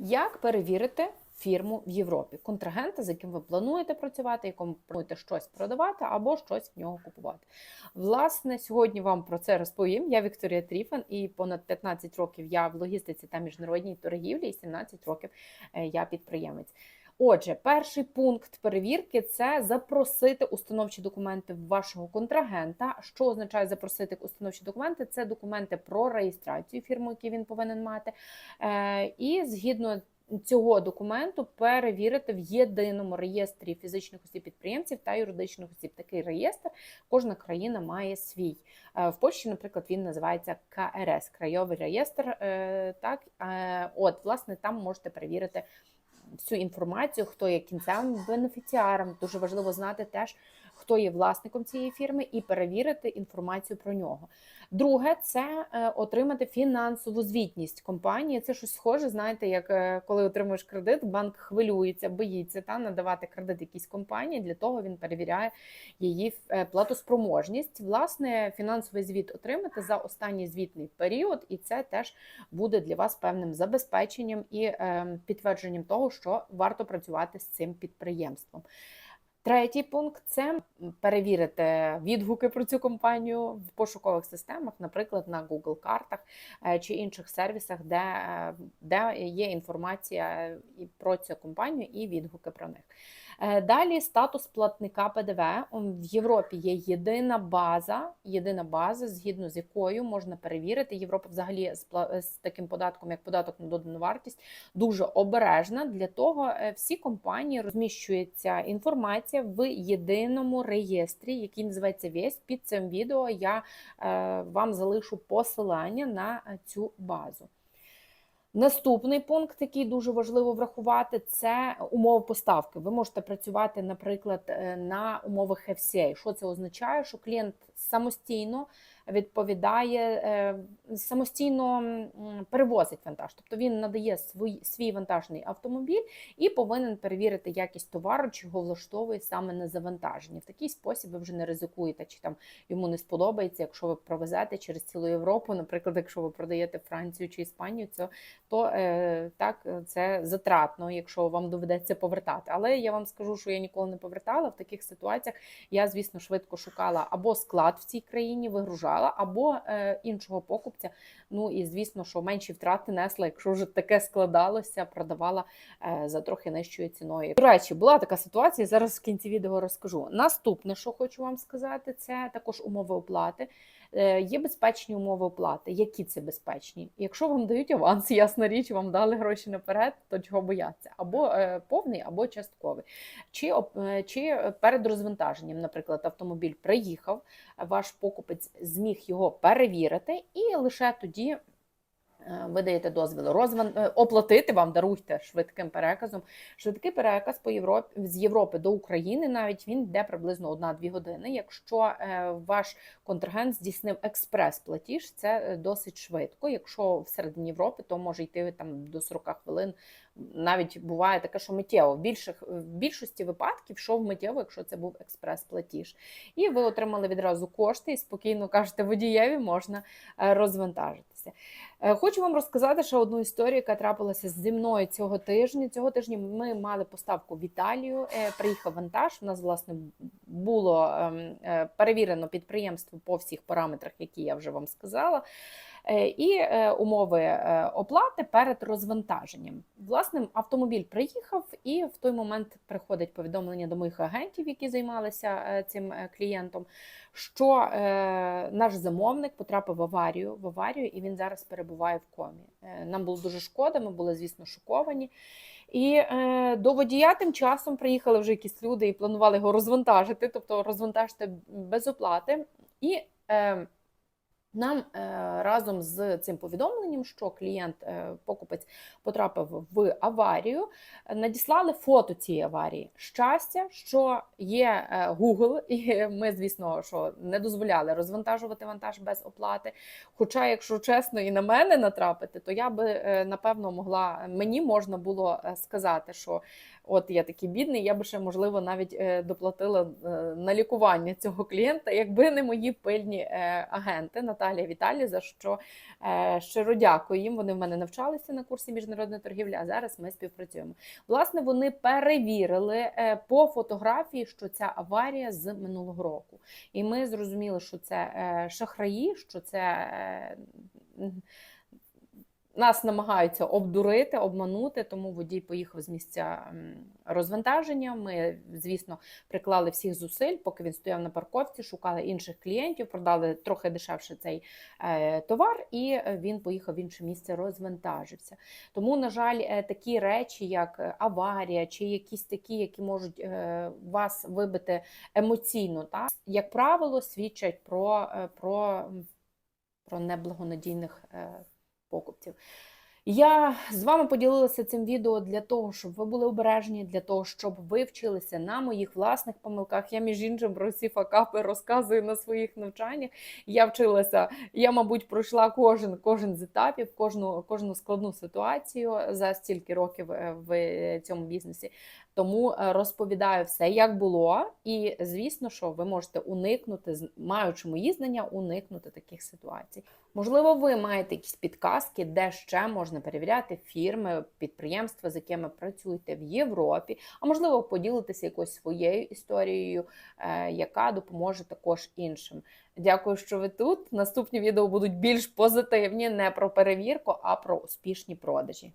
Як перевірити фірму в Європі? Контрагента, з яким ви плануєте працювати, якому плануєте щось продавати або щось в нього купувати. Власне, сьогодні вам про це розповім. Я Вікторія Тріфан, і понад 15 років я в логістиці та міжнародній торгівлі, і 17 років е, я підприємець. Отже, перший пункт перевірки це запросити установчі документи вашого контрагента. Що означає запросити установчі документи? Це документи про реєстрацію фірми, які він повинен мати. Е, І згідно цього документу перевірити в єдиному реєстрі фізичних осіб підприємців та юридичних осіб. Такий реєстр кожна країна має свій. Е, В Польщі, наприклад, він називається КРС Крайовий реєстр. е, Так, от, власне, там можете перевірити всю інформацію, хто є кінцевим бенефіціаром. Дуже важливо знати теж, хто є власником цієї фірми, і перевірити інформацію про нього. Друге, це е, отримати фінансову звітність компанії. Це щось схоже, знаєте, як е, коли отримуєш кредит, банк хвилюється, боїться та надавати кредит якійсь компанії. Для того він перевіряє її е, платоспроможність. Власне, фінансовий звіт отримати за останній звітний період, і це теж буде для вас певним забезпеченням і е, підтвердженням того, що варто працювати з цим підприємством. Третій пункт це перевірити відгуки про цю компанію в пошукових системах, наприклад, на Google картах е, чи інших сервісах, де, е, де є інформація про цю компанію і відгуки про них. Е, Далі статус платника ПДВ. В Європі є єдина база, єдина база, згідно з якою можна перевірити. Європа взагалі з таким податком, як податок на додану вартість, дуже обережна. Для того е, всі компанії розміщується інформація в єдиному реєстрі, який називається ВЕС. Під цим відео я е, вам залишу посилання на цю базу. Наступний пункт, який дуже важливо врахувати, це умови поставки. Ви можете працювати, наприклад, е, на умовах FCA. Що це означає? Що клієнт самостійно відповідає, е, самостійно перевозить вантаж. Тобто він надає свій, свій вантажний автомобіль і повинен перевірити якість товару, чи його влаштовує саме на завантаженні. В такий спосіб ви вже не ризикуєте, чи там йому не сподобається, якщо ви провезете через цілу Європу, наприклад, якщо ви продаєте Францію чи Іспанію, це то е, так це затратно, якщо вам доведеться повертати. Але я вам скажу, що я ніколи не повертала в таких ситуаціях. Я, звісно, швидко шукала або склад в цій країні, вигружала, або е, іншого покупця. Ну і звісно, що менші втрати несла, якщо вже таке складалося, продавала е, за трохи нижчою ціною. До речі, була така ситуація. Зараз в кінці відео розкажу. Наступне, що хочу вам сказати, це також умови оплати. Е, Є безпечні умови оплати. Які це безпечні? Якщо вам дають аванс, ясна річ, вам дали гроші наперед, то чого бояться? Або е, повний, або частковий. Чи, е, чи перед розвантаженням, наприклад, автомобіль приїхав, ваш покупець зміг його перевірити, і лише тоді. Е, Ви даєте дозвіл розван... е, оплатити вам, даруйте швидким переказом. Швидкий переказ по Європі з Європи до України навіть він йде приблизно 1-2 години. Якщо е, ваш контрагент здійснив експрес-платіж, це досить швидко. Якщо всередині Європи, то може йти там до 40 хвилин. Навіть буває таке, що миттєво. В, більших, в більшості випадків йшов миттєво, якщо це був експрес-платіж. І ви отримали відразу кошти і спокійно кажете, водієві можна е, розвантажитися. Е, Хочу вам розказати ще одну історію, яка трапилася зі мною цього тижня. Цього тижня ми мали поставку в Італію. е, Приїхав вантаж. У нас власне було ем, е, перевірено підприємство по всіх параметрах, які я вже вам сказала. Е, І е, умови е, оплати перед розвантаженням. Власне, автомобіль приїхав, і в той момент приходить повідомлення до моїх агентів, які займалися цим клієнтом, що наш замовник потрапив в аварію, в аварію, і він зараз перебуває в комі. Нам було дуже шкода, ми були, звісно, шоковані. І е, до водія тим часом приїхали вже якісь люди і планували його розвантажити, тобто розвантажити без оплати. І е, нам е, разом з цим повідомленням, що клієнт, е, потрапив в аварію, надіслали фото цієї аварії. Щастя, що є е, Google, і ми, звісно, що не дозволяли розвантажувати вантаж без оплати. Хоча, якщо чесно, і на мене натрапити, то я би напевно могла, мені можна було сказати, що от я такий бідний, я би ще можливо навіть е, доплатила е, на лікування цього клієнта, якби не мої пильні е, агенти Наталія Віталій, за що щиро дякую їм. Вони в мене навчалися на курсі міжнародної торгівлі, а зараз ми співпрацюємо. Власне, вони перевірили по фотографії, що ця аварія з минулого року. І ми зрозуміли, що це шахраї, що це. Нас намагаються обдурити, обманути, тому водій поїхав з місця розвантаження. Ми, звісно, приклали всіх зусиль, поки він стояв на парковці, шукали інших клієнтів, продали трохи дешевше цей е, товар, і е, він поїхав в інше місце, розвантажився. Тому, на жаль, е, такі речі, як аварія, чи якісь такі, які можуть вас вибити емоційно, так, як правило, свідчать про, про, про неблагонадійних покупців. Я з вами поділилася цим відео для того, щоб ви були обережні, для того, щоб ви вчилися на моїх власних помилках. Я, між іншим, про ці факапи розказую на своїх навчаннях. Я вчилася, я, мабуть, пройшла кожен, кожен з етапів, кожну, кожну складну ситуацію за стільки років е, в цьому бізнесі. Тому е, розповідаю все, як було, і звісно, що ви можете уникнути, маючи мої знання, уникнути таких ситуацій. Можливо, ви маєте якісь підказки, де ще можна перевіряти фірми, підприємства, з якими працюєте в Європі, а можливо, поділитися якоюсь своєю історією, е, яка допоможе також іншим. Дякую, що ви тут. Наступні відео будуть більш позитивні, не про перевірку, а про успішні продажі.